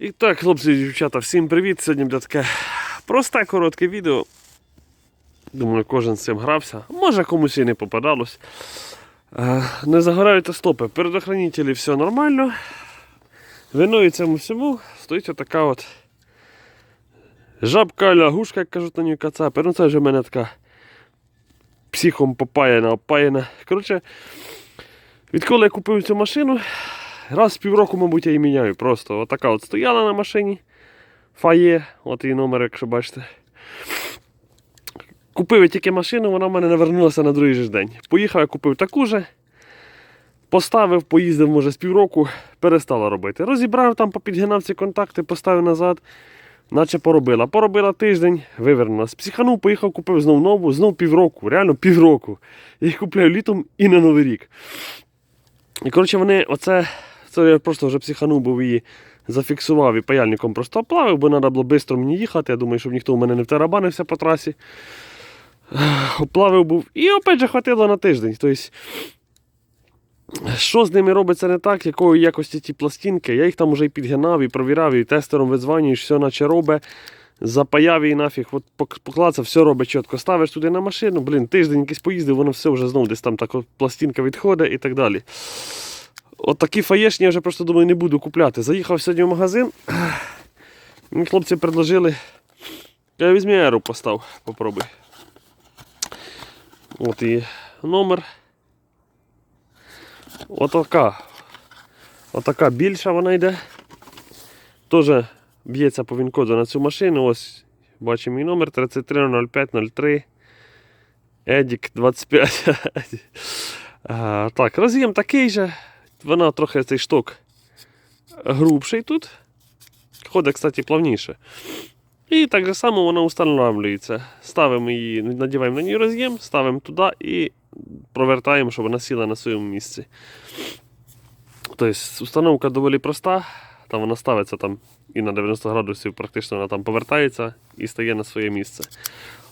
І так, хлопці і дівчата, всім привіт! Сьогодні буде таке просте коротке відео. Думаю, кожен з цим грався. Може комусь і не попадалось. Е, Не загораються стопи. Передохранителі все нормально. Виною цьому всьому стоїть отака от жабка лягушка, як кажуть на ній кацапи. Ну це вже в мене така психом попаяна, опаяна. Коротше, відколи я купив цю машину, Раз в півроку, мабуть, я її міняю. Просто отака от стояла на машині. Фає, от її номер, якщо бачите. Купив я тільки машину, вона в мене не вернулася на другий же день. Поїхав, я купив таку же. Поставив, поїздив, може, з півроку, перестала робити. Розібрав там, попідгинав ці контакти, поставив назад, наче поробила. Поробила тиждень, вивернулась. Психанув, поїхав, купив знов нову, знов півроку, реально півроку. Я їх купляю літом і на Новий рік. І коротше, вони оце. Це я просто вже психанув, був її зафіксував і паяльником просто оплавив, бо треба було швидко мені їхати. Я думаю, щоб ніхто в мене не втарабанився по трасі. Оплавив був. І опять же хватило на тиждень. Тобто, що з ними робиться не так, якої якості ті пластинки. Я їх там вже і підгинав, і провіряв, і тестером видзванюєш, все наче робить. Запаяв її нафіг, от поклацав, все робить чітко. Ставиш туди на машину, блін, тиждень якийсь поїздив, воно все вже знову десь там так пластинка відходить і так далі. От такі фаєшні я вже просто думаю не буду купляти. Заїхав сьогодні в магазин. Мені хлопці предложили. Я візьмі еру постав, попробуй. От і номер. Отака. Отака більша вона йде. Теж б'ється по він-коду на цю машину. Ось бачимо мій номер 330503. Едік 25. А, так, роз'єм такий же. Вона трохи цей шток грубший тут. Ходить, кстати, плавніше. І так же само вона встановлюється. Ставимо її, надіваємо на ній роз'єм, ставимо туди і провертаємо, щоб вона сіла на своєму місці. Тобто установка доволі проста. Там вона ставиться там і на 90 градусів, практично вона там повертається і стає на своє місце.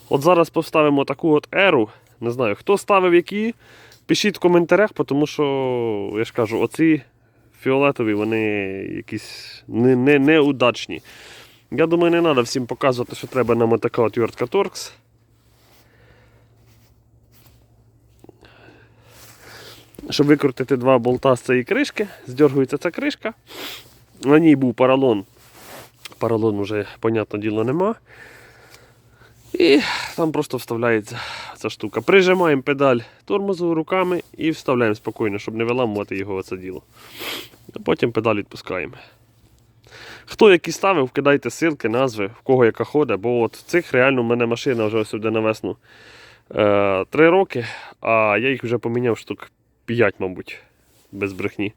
От зараз поставимо таку от еру. Не знаю, хто ставив які. Пишіть в коментарях, тому що, я ж кажу, оці фіолетові, вони якісь не, не, неудачні. Я думаю, не треба всім показувати, що треба нам така от вертка Торкс. Щоб викрутити два болта з цієї кришки, здергується ця кришка. На ній був поролон. Поролон вже, понятне діло, нема. І там просто вставляється ця штука. Прижимаємо педаль тормозу руками і вставляємо спокійно, щоб не виламувати його оце діло. А потім педаль відпускаємо. Хто які ставив, кидайте ссылки, назви, в кого яка ходить, бо от цих реально в мене машина вже сюди на весну е, 3 роки, а я їх вже поміняв штук 5, мабуть, без брехні.